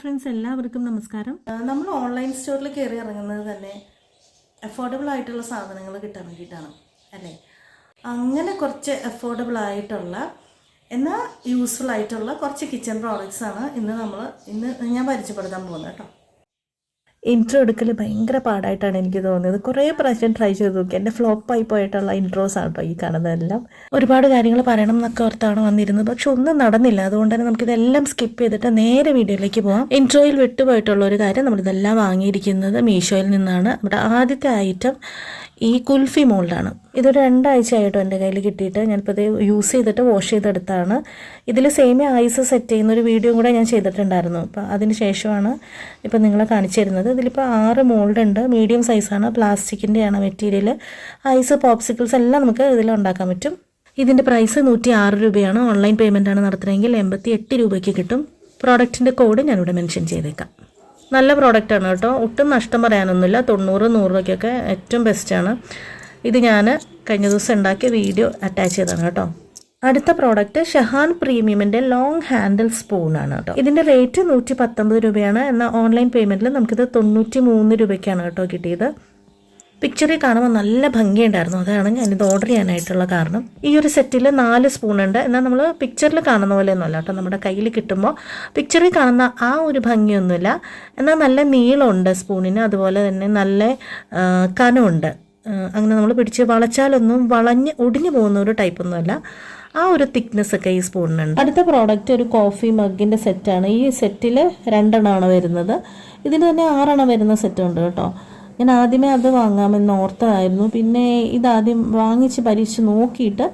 Friends എല്ലാവർക്കും നമസ്കാരം. നമ്മൾ ഓൺലൈൻ സ്റ്റോറിൽ കയറി ഇറങ്ങുന്നത് തന്നെ അഫോർഡബിൾ ആയിട്ടുള്ള സാധനങ്ങൾ കിട്ടാൻ വേണ്ടിയിട്ടാണ് അല്ലേ? അങ്ങനെ കുറച്ച് അഫോർഡബിൾ ആയിട്ടുള്ള എന്നാൽ യൂസ്ഫുൾ ആയിട്ടുള്ള കുറച്ച് കിച്ചൺ പ്രോഡക്റ്റ്സാണ് ഇന്ന് നമ്മൾ ഇന്ന് ഞാൻ പരിചയപ്പെടുത്താൻ പോകുന്നത് കേട്ടോ. ഇൻട്രോ എടുക്കൽ ഭയങ്കര പാടായിട്ടാണ് എനിക്ക് തോന്നിയത്. കുറേ പ്രാവശ്യം ട്രൈ ചെയ്ത് നോക്കി. എന്റെ ഫ്ലോപ്പായി പോയിട്ടുള്ള ഇൻട്രോസ് ആണ് ഈ കാണുന്നതെല്ലാം. ഒരുപാട് കാര്യങ്ങൾ പറയണം എന്നൊക്കെ ഓർത്താണ് വന്നിരുന്നത്. പക്ഷെ ഒന്നും നടന്നില്ല. അതുകൊണ്ട് തന്നെ നമുക്കിതെല്ലാം സ്കിപ്പ് ചെയ്തിട്ട് നേരെ വീഡിയോയിലേക്ക് പോകാം ഇൻട്രോയിൽ വിട്ടുപോയിട്ടുള്ള ഒരു കാര്യം നമ്മളിതെല്ലാം വാങ്ങിയിരിക്കുന്നത് മീഷോയിൽ നിന്നാണ്. നമ്മുടെ ആദ്യത്തെ ഐറ്റം ഈ കുൽഫി മോൾഡാണ് ഇതൊരു ആയിട്ടും എന്റെ കയ്യിൽ കിട്ടിയിട്ട്. ഞാനിപ്പോൾ ഇത് യൂസ് ചെയ്തിട്ട് വാഷ് ചെയ്തെടുത്താണ്. ഇതിൽ സെയിം ഐസ് സെറ്റ് ചെയ്യുന്ന ഒരു വീഡിയോ കൂടെ ഞാൻ ചെയ്തിട്ടുണ്ടായിരുന്നു. അപ്പോൾ അതിന് ശേഷമാണ് ഇപ്പോൾ നിങ്ങളെ കാണിച്ചു തരുന്നത്. ഇതിലിപ്പോൾ ആറ് മോൾഡ് ഉണ്ട്. മീഡിയം സൈസാണ് പ്ലാസ്റ്റിക്കിന്റെയാണ് മെറ്റീരിയൽ ഐസ് പോപ്സിക്കിൾസ് എല്ലാം നമുക്ക് ഇതിൽ ഉണ്ടാക്കാൻ പറ്റും. ഇതിന്റെ പ്രൈസ് നൂറ്റി ആറ് രൂപയാണ്. ഓൺലൈൻ പേയ്മെന്റ് ആണ് നടത്തുന്നതെങ്കിൽ എൺപത്തി എട്ട് രൂപയ്ക്ക് കിട്ടും. പ്രോഡക്റ്റിന്റെ കോഡ് ഞാനിവിടെ മെൻഷൻ ചെയ്തേക്കാം. നല്ല പ്രോഡക്റ്റാണ് കേട്ടോ. ഒട്ടും നഷ്ടം പറയാനൊന്നുമില്ല. തൊണ്ണൂറ് നൂറ് രൂപയ്ക്കൊക്കെ ഏറ്റവും ബെസ്റ്റാണ് ഇത് ഞാൻ കഴിഞ്ഞ ദിവസം ഉണ്ടാക്കിയ വീഡിയോ അറ്റാച്ച് ചെയ്തതാണ് കേട്ടോ. അടുത്ത പ്രോഡക്റ്റ് ഷഹാൻ പ്രീമിയമിന്റെ ലോങ് ഹാൻഡിൽ സ്പൂണാണ് കേട്ടോ. ഇതിന്റെ റേറ്റ് നൂറ്റി പത്തൊമ്പത് രൂപയാണ്. എന്നാൽ ഓൺലൈൻ പേയ്മെന്റിൽ നമുക്കിത് തൊണ്ണൂറ്റി മൂന്ന് രൂപയ്ക്കാണ് കേട്ടോ കിട്ടിയത്. പിക്ചറിൽ കാണുമ്പോൾ നല്ല ഭംഗിയുണ്ടായിരുന്നു. അതാണ് ഞാനിത് ഓർഡർ ചെയ്യാനായിട്ടുള്ള കാരണം. ഈ ഒരു സെറ്റിൽ നാല് സ്പൂൺ ഉണ്ട്. എന്നാൽ നമ്മൾ പിക്ചറിൽ കാണുന്ന പോലെ ഒന്നുമല്ല കേട്ടോ. നമ്മുടെ കയ്യിൽ കിട്ടുമ്പോൾ പിക്ചറിൽ കാണുന്ന ആ ഒരു ഭംഗിയൊന്നുമില്ല. എന്നാൽ നല്ല നീളമുണ്ട് സ്പൂണിന് അതുപോലെ തന്നെ നല്ല കനമുണ്ട്. അങ്ങനെ നമ്മൾ പിടിച്ച് വളച്ചാലൊന്നും വളഞ്ഞ് ഒടിഞ്ഞു പോകുന്ന ഒരു ടൈപ്പൊന്നുമല്ല ആ ഒരു തിക്നെസ് ഒക്കെ ഈ സ്പൂണിനുണ്ട് അടുത്ത പ്രോഡക്റ്റ് ഒരു കോഫി മഗ്ഗിന്റെ സെറ്റാണ് ഈ സെറ്റിൽ രണ്ടെണ്ണമാണ് വരുന്നത്. ഇതിന് തന്നെ ആറെണ്ണം വരുന്ന സെറ്റ് ഉണ്ട് കേട്ടോ. ഞാൻ ആദ്യമേ അത് വാങ്ങാമെന്ന് ഓർത്തതായിരുന്നു. പിന്നെ ഇതാദ്യം വാങ്ങിച്ച് പരീക്ഷിച്ച് നോക്കിയിട്ട്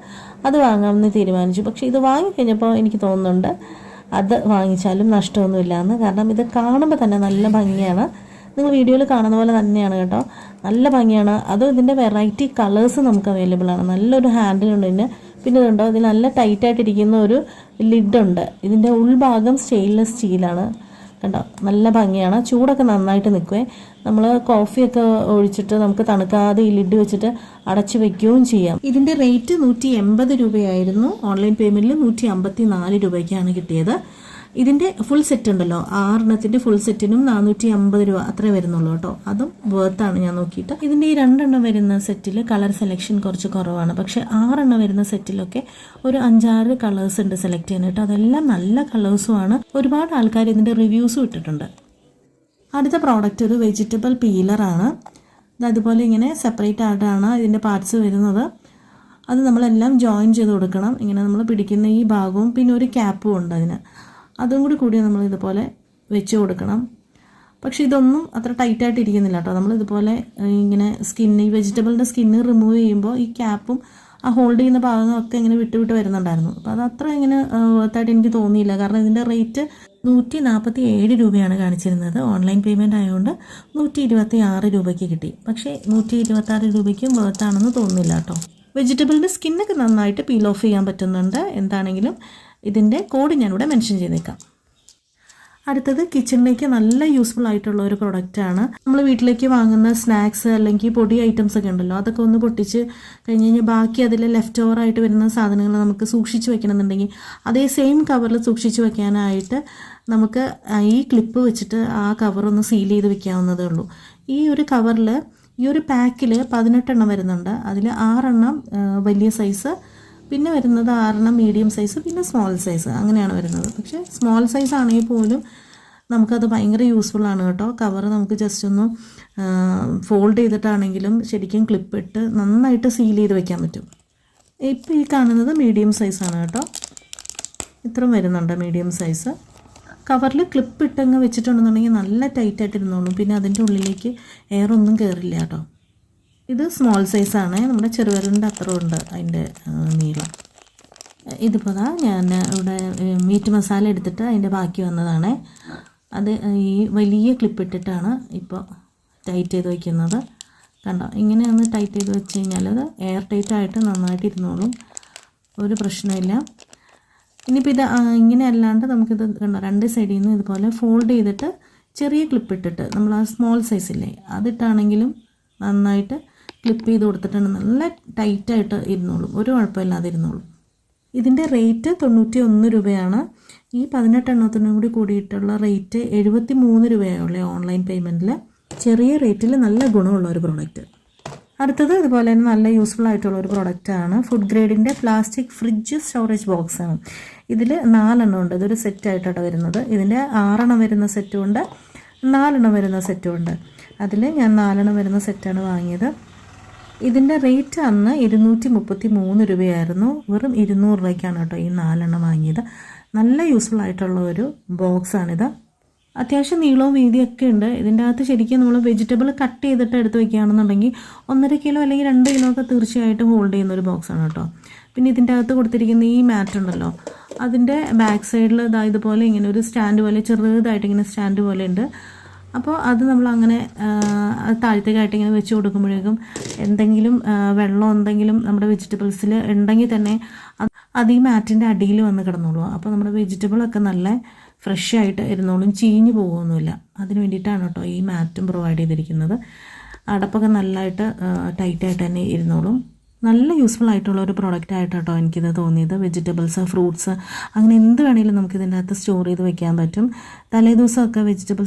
അത് വാങ്ങാമെന്ന് തീരുമാനിച്ചു. പക്ഷെ ഇത് വാങ്ങിക്കഴിഞ്ഞപ്പോൾ എനിക്ക് തോന്നുന്നുണ്ട് അത് വാങ്ങിച്ചാലും നഷ്ടമൊന്നുമില്ല എന്ന് കാരണം ഇത് കാണുമ്പോൾ തന്നെ നല്ല ഭംഗിയാണ്. നിങ്ങൾ വീഡിയോയിൽ കാണുന്ന പോലെ തന്നെയാണ് കേട്ടോ. നല്ല ഭംഗിയാണ്. അതും ഇതിന്റെ വെറൈറ്റി കളേഴ്സ് നമുക്ക് അവൈലബിൾ ആണ്. നല്ലൊരു ഹാൻഡിലുണ്ട് ഇതിന്. പിന്നെ ഇതുണ്ടോ? ഇതിൽ നല്ല ടൈറ്റായിട്ടിരിക്കുന്ന ഒരു ലിഡുണ്ട് ഇതിന്റെ ഉൾഭാഗം സ്റ്റെയിൻലെസ് സ്റ്റീലാണ് കണ്ടോ? നല്ല ഭംഗിയാണ്. ചൂടൊക്കെ നന്നായിട്ട് നിൽക്കുവേ. നമ്മൾ കോഫിയൊക്കെ ഒഴിച്ചിട്ട് നമുക്ക് തണുക്കാതെ ഈ ലിഡ് വെച്ചിട്ട് അടച്ചു വെക്കുകയും ചെയ്യാം. ഇതിന്റെ റേറ്റ് നൂറ്റി രൂപയായിരുന്നു. ഓൺലൈൻ പേയ്മെന്റിൽ നൂറ്റി രൂപയ്ക്കാണ് കിട്ടിയത്. ഇതിന്റെ ഫുൾ സെറ്റ് ഉണ്ടല്ലോ. ആറെണ്ണത്തിന്റെ ഫുൾ സെറ്റിനും നാനൂറ്റി അമ്പത് രൂപ അത്രേ വരുന്നുള്ളൂ കേട്ടോ. അതും വേർത്താണ് ഞാൻ നോക്കിയിട്ട്. ഇതിന്റെ ഈ രണ്ടെണ്ണം വരുന്ന സെറ്റിൽ കളർ സെലക്ഷൻ കുറച്ച് കുറവാണ്. പക്ഷേ ആറെണ്ണം വരുന്ന സെറ്റിലൊക്കെ ഒരു അഞ്ചാറ് കളേഴ്സ് ഉണ്ട് സെലക്ട് കേട്ടോ. അതെല്ലാം നല്ല കളേഴ്സുമാണ് ഒരുപാട് ആൾക്കാർ ഇതിന്റെ റിവ്യൂസും ഇട്ടിട്ടുണ്ട്. അടുത്ത പ്രോഡക്റ്റ് ഒരു വെജിറ്റബിൾ പീലറാണ് അതുപോലെ ഇങ്ങനെ സെപ്പറേറ്റ് ആയിട്ടാണ് ഇതിന്റെ പാർട്സ് വരുന്നത്. അത് നമ്മളെല്ലാം ജോയിൻ ചെയ്ത് കൊടുക്കണം. ഇങ്ങനെ നമ്മൾ പിടിക്കുന്ന ഈ ഭാഗവും പിന്നെ ഒരു ക്യാപ്പും ഉണ്ട് അതിന്. അതും കൂടി കൂടി നമ്മൾ ഇതുപോലെ വെച്ച് കൊടുക്കണം. പക്ഷെ ഇതൊന്നും അത്ര ടൈറ്റായിട്ട് ഇരിക്കുന്നില്ല കേട്ടോ നമ്മൾ ഇതുപോലെ ഇങ്ങനെ സ്കിന്ന് ഈ വെജിറ്റബിളിന്റെ സ്കിന്ന് റിമൂവ് ചെയ്യുമ്പോൾ ഈ ക്യാപ്പും ആ ഹോൾഡ് ചെയ്യുന്ന ഭാഗങ്ങളൊക്കെ ഇങ്ങനെ വിട്ട് വിട്ട് വരുന്നുണ്ടായിരുന്നു. അപ്പോൾ അത് അത്ര ഇങ്ങനെ വർത്തായിട്ട് എനിക്ക് തോന്നിയില്ല. കാരണം ഇതിന്റെ റേറ്റ് നൂറ്റി നാൽപ്പത്തി ഏഴ് രൂപയാണ് കാണിച്ചിരുന്നത്. ഓൺലൈൻ പേയ്മെന്റ് ആയതുകൊണ്ട് നൂറ്റി ഇരുപത്തി ആറ് രൂപയ്ക്ക് കിട്ടി. പക്ഷേ നൂറ്റി ഇരുപത്തി ആറ് രൂപയ്ക്കും വർത്താണെന്ന് തോന്നുന്നില്ല കേട്ടോ വെജിറ്റബിളിന്റെ സ്കിന്നൊക്കെ നന്നായിട്ട് പീൽ ഓഫ് ചെയ്യാൻ പറ്റുന്നുണ്ട്. എന്താണെങ്കിലും ഇതിന്റെ കോഡ് ഞാനിവിടെ മെൻഷൻ ചെയ്തേക്കാം. അടുത്തത് കിച്ചണിലേക്ക് നല്ല യൂസ്ഫുൾ ആയിട്ടുള്ള ഒരു പ്രൊഡക്റ്റാണ് നമ്മൾ വീട്ടിലേക്ക് വാങ്ങുന്ന സ്നാക്സ് അല്ലെങ്കിൽ പൊടി ഐറ്റംസ് ഒക്കെ ഉണ്ടല്ലോ അതൊക്കെ ഒന്ന് പൊട്ടിച്ച് കഴിഞ്ഞ് കഴിഞ്ഞാൽ ബാക്കി അതിൽ ലെഫ്റ്റ് ഓവർ ആയിട്ട് വരുന്ന സാധനങ്ങൾ നമുക്ക് സൂക്ഷിച്ച് വെക്കണമെന്നുണ്ടെങ്കിൽ അതേ സെയിം കവറിൽ സൂക്ഷിച്ച് വെക്കാനായിട്ട് നമുക്ക് ഈ ക്ലിപ്പ് വെച്ചിട്ട് ആ കവറൊന്ന് സീൽ ചെയ്ത് വെക്കാവുന്നതേ ഉള്ളൂ. ഈ ഒരു കവറിൽ ഈ ഒരു പാക്കിൽ പതിനെട്ടെണ്ണം വരുന്നുണ്ട്. അതിൽ ആറെണ്ണം വലിയ സൈസ് പിന്നെ വരുന്നത് ആറെണ്ണം മീഡിയം സൈസ് പിന്നെ സ്മോൾ സൈസ് അങ്ങനെയാണ് വരുന്നത്. പക്ഷേ സ്മോൾ സൈസ് ആണെങ്കിൽ പോലും നമുക്കത് ഭയങ്കര യൂസ്ഫുൾ ആണ് കേട്ടോ. കവർ നമുക്ക് ജസ്റ്റ് ഒന്ന് ഫോൾഡ് ചെയ്തിട്ടാണെങ്കിലും ശരിക്കും ക്ലിപ്പ് ഇട്ട് നന്നായിട്ട് സീൽ ചെയ്ത് വെക്കാൻ പറ്റും. ഇപ്പോൾ ഈ കാണുന്നത് മീഡിയം സൈസാണ് കേട്ടോ. ഇത്രയും വരുന്നുണ്ട് മീഡിയം സൈസ് കവറിൽ ക്ലിപ്പ് ഇട്ടങ്ങ് വെച്ചിട്ടുണ്ടെന്നുണ്ടെങ്കിൽ നല്ല ടൈറ്റായിട്ട് ഇരുന്നോളും. പിന്നെ അതിന്റെ ഉള്ളിലേക്ക് എയർ ഒന്നും കയറില്ല കേട്ടോ. ഇത് സ്മോൾ സൈസാണ് നമ്മുടെ ചെറുവിരലിന്റെ അത്ര ഉണ്ട് അതിന്റെ നീളം. ഇതിപ്പോൾ ഞാൻ ഇവിടെ മീറ്റ് മസാല എടുത്തിട്ട് അതിന്റെ ബാക്കി വന്നതാണ്. അത് ഈ വലിയ ക്ലിപ്പ് ഇട്ടിട്ടാണ് ഇപ്പോൾ ടൈറ്റ് ചെയ്ത് വയ്ക്കുന്നത് കണ്ടോ? ഇങ്ങനെ ഒന്ന് ടൈറ്റ് ചെയ്ത് വെച്ച് കഴിഞ്ഞാൽ അത് എയർ ടൈറ്റ് ആയിട്ട് നന്നായിട്ട് ഇരുന്നോളും. ഒരു പ്രശ്നമില്ല. ഇനിയിപ്പോൾ ഇത് ഇങ്ങനെ അല്ലാണ്ട് നമുക്കിത് കണ്ടോ? രണ്ട് സൈഡിൽ നിന്ന് ഇതുപോലെ ഫോൾഡ് ചെയ്തിട്ട് ചെറിയ ക്ലിപ്പ് ഇട്ടിട്ട് നമ്മൾ ആ സ്മോൾ സൈസില്ലേ അതിട്ടാണെങ്കിലും നന്നായിട്ട് ക്ലിപ്പ് ചെയ്ത് കൊടുത്തിട്ടുണ്ട്. നല്ല ടൈറ്റായിട്ട് ഇരുന്നോളും. ഒരു കുഴപ്പമില്ലാതെ ഇരുന്നോളും. ഇതിന്റെ റേറ്റ് തൊണ്ണൂറ്റി ഒന്ന് രൂപയാണ്. ഈ പതിനെട്ടെണ്ണത്തിനും കൂടി കൂടിയിട്ടുള്ള റേറ്റ് എഴുപത്തി മൂന്ന് രൂപയുള്ള ഓൺലൈൻ പേയ്മെന്റിൽ ചെറിയ റേറ്റിൽ നല്ല ഗുണമുള്ള ഒരു പ്രോഡക്റ്റ് അടുത്തത് അതുപോലെ തന്നെ നല്ല യൂസ്ഫുൾ ആയിട്ടുള്ള ഒരു പ്രോഡക്റ്റാണ് ഫുഡ് ഗ്രേഡിന്റെ പ്ലാസ്റ്റിക് ഫ്രിഡ്ജ് സ്റ്റോറേജ് ബോക്സാണ് ഇതിൽ നാലെണ്ണം ഉണ്ട്. ഇതൊരു സെറ്റായിട്ടാണ് വരുന്നത്. ഇതിന്റെ ആറെണ്ണം വരുന്ന സെറ്റും ഉണ്ട്. നാലെണ്ണം വരുന്ന സെറ്റും ഉണ്ട്. അതിൽ ഞാൻ നാലെണ്ണം വരുന്ന സെറ്റാണ് വാങ്ങിയത്. ഇതിന്റെ റേറ്റ് അന്ന് ഇരുന്നൂറ്റി മുപ്പത്തി മൂന്ന് രൂപയായിരുന്നു. വെറും ഇരുന്നൂറ് രൂപയ്ക്കാണ് കേട്ടോ ഈ നാലെണ്ണം വാങ്ങിയത്. നല്ല യൂസ്ഫുൾ ആയിട്ടുള്ള ഒരു ബോക്സാണിത് അത്യാവശ്യം നീളവും വീതിയൊക്കെ ഉണ്ട്. ഇതിന്റെ അകത്ത് ശരിക്കും നമ്മൾ വെജിറ്റബിൾ കട്ട് ചെയ്തിട്ട് എടുത്ത് വെക്കുകയാണെന്നുണ്ടെങ്കിൽ ഒന്നര കിലോ അല്ലെങ്കിൽ രണ്ട് കിലോ ഒക്കെ തീർച്ചയായിട്ടും ഹോൾഡ് ചെയ്യുന്ന ഒരു ബോക്സാണ് കേട്ടോ. പിന്നെ ഇതിന്റെ അകത്ത് കൊടുത്തിരിക്കുന്ന ഈ മാറ്റ് ഉണ്ടല്ലോ അതിന്റെ ബാക്ക് സൈഡിൽ ഇതാ ഇതുപോലെ ഇങ്ങനെ ഒരു സ്റ്റാൻഡ് പോലെ ചെറുതായിട്ട് ഇങ്ങനെ സ്റ്റാൻഡ് പോലെ ഉണ്ട്. അപ്പോൾ അത് നമ്മൾ അങ്ങനെ താഴത്തേക്കായിട്ട് ഇങ്ങനെ വെച്ച് കൊടുക്കുമ്പോഴേക്കും എന്തെങ്കിലും വെള്ളം എന്തെങ്കിലും നമ്മുടെ വെജിറ്റബിൾസിൽ ഉണ്ടെങ്കിൽ തന്നെ അത് ഈ മാറ്റിന്റെ അടിയിൽ വന്ന് കിടന്നോളൂ. അപ്പോൾ നമ്മുടെ വെജിറ്റബിളൊക്കെ നല്ല ഫ്രഷ് ആയിട്ട് ഇരുന്നോളും ചീഞ്ഞ് പോകുമൊന്നുമില്ല അതിന് വേണ്ടിയിട്ടാണ് കേട്ടോ ഈ മാറ്റും പ്രൊവൈഡ് ചെയ്തിരിക്കുന്നത്. അടപ്പൊക്കെ നല്ലതായിട്ട് ടൈറ്റായിട്ട് തന്നെ ഇരുന്നോളും. നല്ല യൂസ്ഫുൾ ആയിട്ടുള്ള ഒരു പ്രോഡക്റ്റ് ആയിട്ട് കേട്ടോ എനിക്കിത് തോന്നിയത്. വെജിറ്റബിൾസ് ഫ്രൂട്ട്സ് അങ്ങനെ എന്ത് വേണമെങ്കിലും നമുക്ക് ഇതിന്റെ അകത്ത് സ്റ്റോർ ചെയ്ത് വെക്കാൻ പറ്റും. തലേദിവസമൊക്കെ വെജിറ്റബിൾസ്